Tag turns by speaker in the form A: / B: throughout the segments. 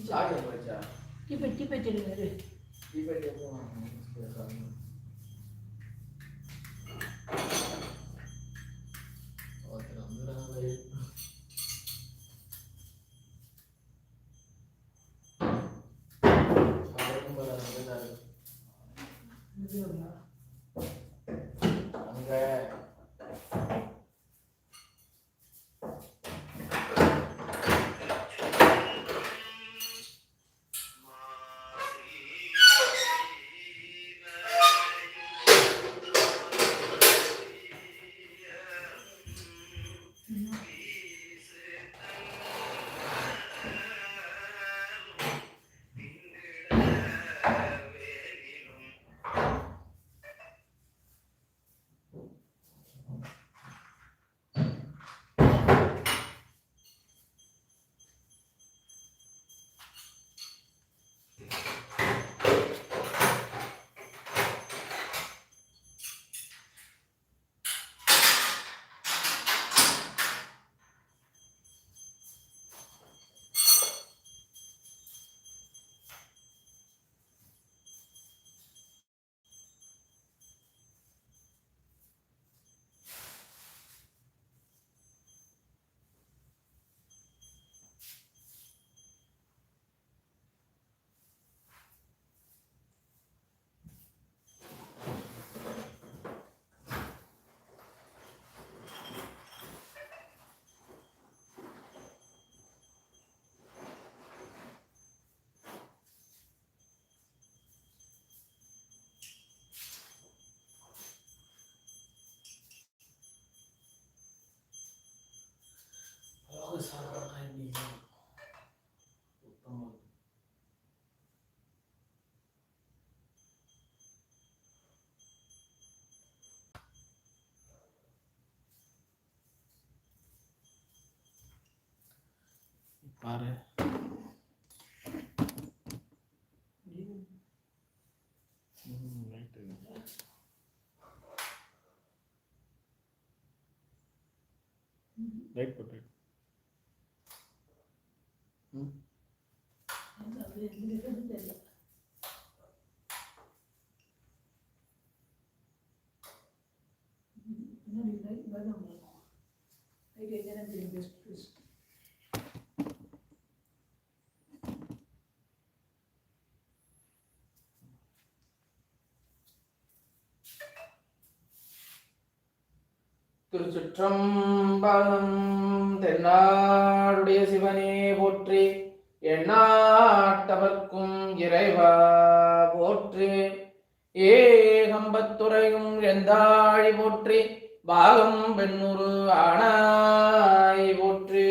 A: Ticket எடுங்க
B: சாடி போச்சா
A: டிக்கெட் டிக்கெட் எடுங்க प्रमोद पार। है राइट पोर्ट्रेट हम्म।
B: திருச்சிற்றம்பலம் தென்னாடுடைய சிவனே போற்றி எண்ணாட்டவர்க்கும் இறைவா போற்றி. ஏகம்பத்துறையும் எந்தாழி போற்றி பாகம் பெண்ணுரு ஆனாய் போற்றி.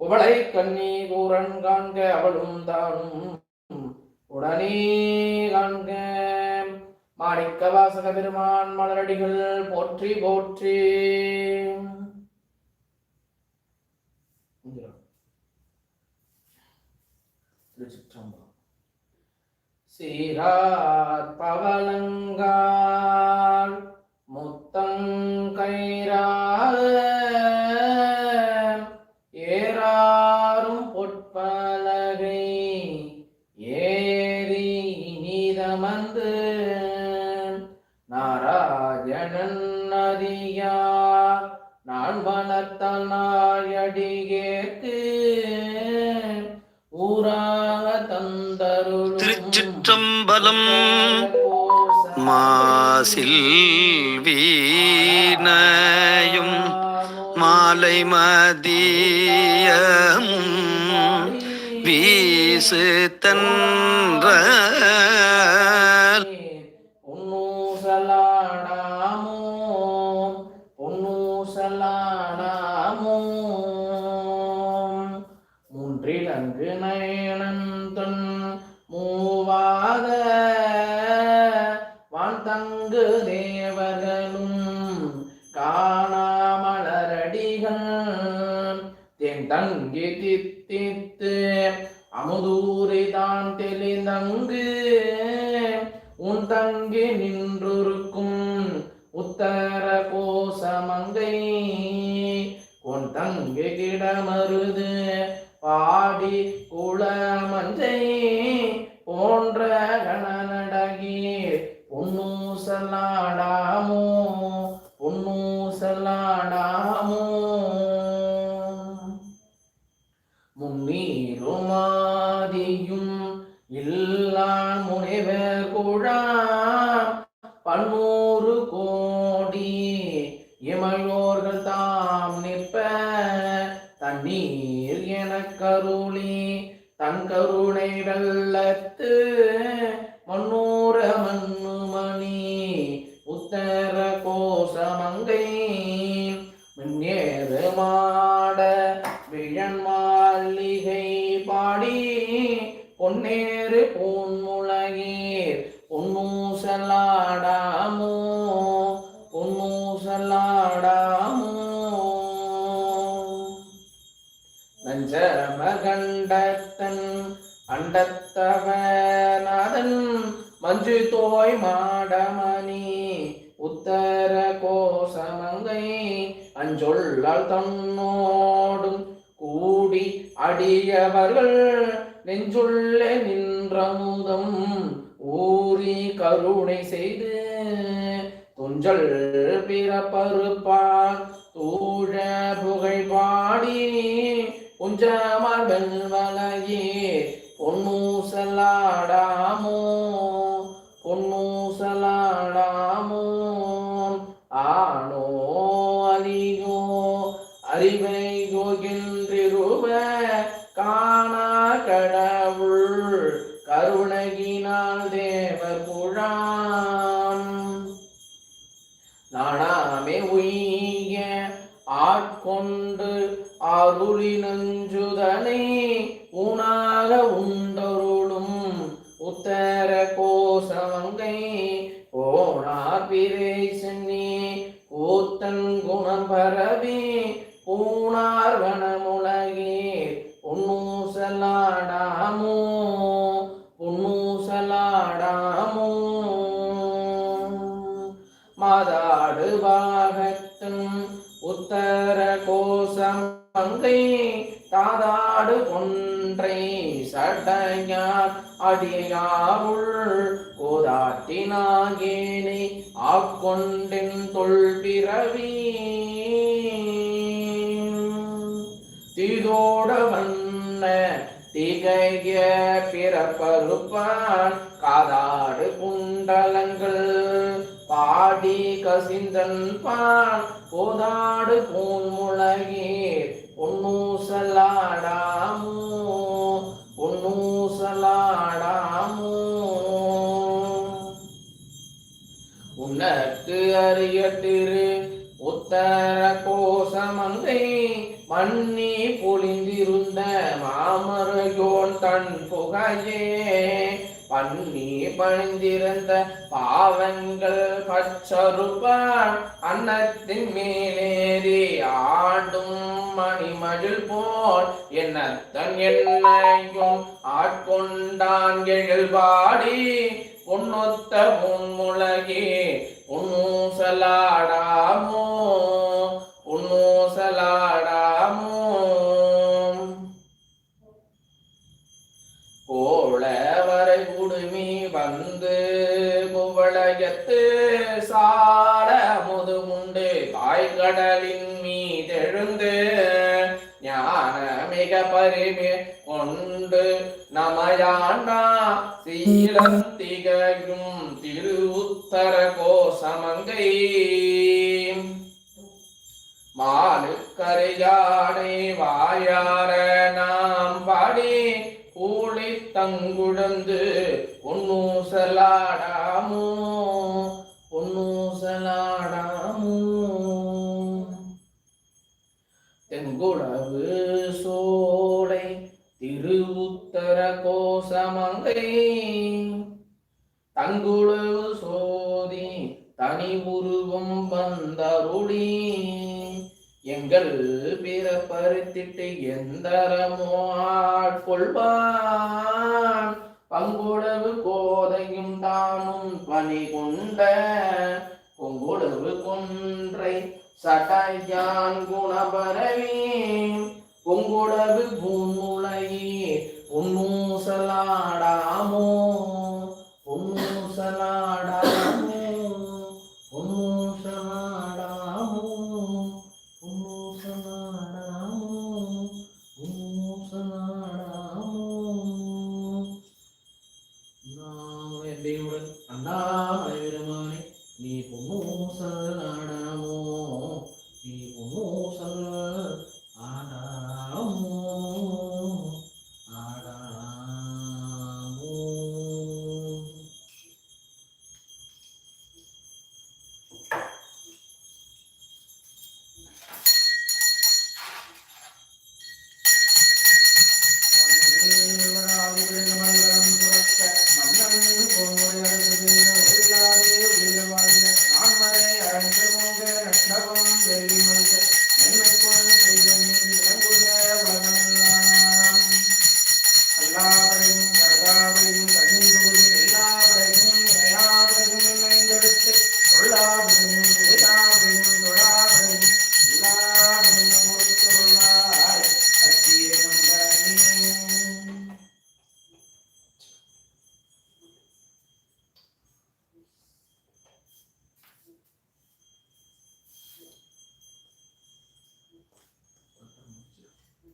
B: குவளை கண்ணி கூரன் காண்க அவளும் தானும் உடனே காண்க. மாணிக்க வாசக பெருமான் மலரடிகள் போற்றி போற்றி. திருச்சிற்றம்பலம் சீரார் பவளங்கால் முத்தங்கைராக ஏறாரும்
C: பலம் மாசில் வீணையும் மாலை மதியமும் வீசு
B: தன்ற தேவர்களும் காணாமலரடிகள். தென் தங்கி தித்தித்து அமுதூரிதான் தெளிந்தங்கு. உன் தங்கி நின்றிருக்கும் உத்தர கோசமங்கை. உன் தங்கி கிடமருது பாடி குளமஞ்சை போன்ற பொன்னூசலாடாமோ பொன்னூசலாடாமோ முன்னீருமாதியும் இல்லா முனைவர் குழாம் பன்னூறு கோடி இமையோர்கள் தாம் நிற்ப தண்ணீர் எனக் கருளி தன் கருணை வெள்ளத்து மன்னூர மண்ணுமணி பொன்னூசலாடாமோ பொன்னூசலாடாமோ நஞ்சரமகண்டத்தன் அண்டத்தவநாதன் மஞ்சு தோய் மாடமணி உத்தர கோசமங்கை அஞ்சொல்லால் தன்னோடும் கூடி அடியவர்கள் நெஞ்சுள்ளே நின்றமுதம் ஊறி கருணை செய்து துஞ்சல் பிறப்பருப்பான் தூழ புகழ் பாடி குஞ்சமார் வலையே பொன்னூசலாடாமோ பொன்னூசலாடாமோ ஆனோ அறியோ அறிவை கோகின்றிருவ காணா கடவுள் கருணகி பிறை சென்னி குணம் பரவே யாவுள் கோதாட்டினாகேனை ஆக்கொண்டின் தொல்பிறவி. பிறவி வண்ண திகைய பிறப்பருப்பான் காதாடு குண்டலங்கள். பாடி கசிந்தன் பான் கோதாடு பூன்முளகே பொன்னூசலாடா. ஆடும் மணிமதில் போல் தன் என்னையும் ஆட்கொண்டான் எழில்பாடி பொன்னொத்த பொன்முளகே பொன்னூசலாடாமோ பொன்னூசலாடாமோ கோள வரை குடுமீ வந்து குவளையத்து சாட முதுமுண்டு காய்கடலின் மீதெழுந்து ஞான மிக பரிமே கொண்டு நமயானா சீலம் திகழும் திருவுத்தர கோசமங்கை. மாலுக்கரையானை வாயார நாம் தங்குடந்து தங்குழந்து பொன்னூசலாடாமோ பொன்னூசலாடாமோ. தென்குடவு சோலை திருவுத்தர கோசமங்கை தங்குழவு சோதி தனி உருவம் வந்தருளி. எங்கள் பிறப்பருத்திட்டு எந்தரமோ ஆட்கொள்வான் பங்குடவு கோதையும் தானும் பணி கொண்ட பொங்குழவு கொன்றை சட்டையான் குணபரவி பொங்குடவு பூமுளையே பொன்னூசலாடாமோ பொன்னூசலாடாமோ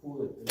B: Who?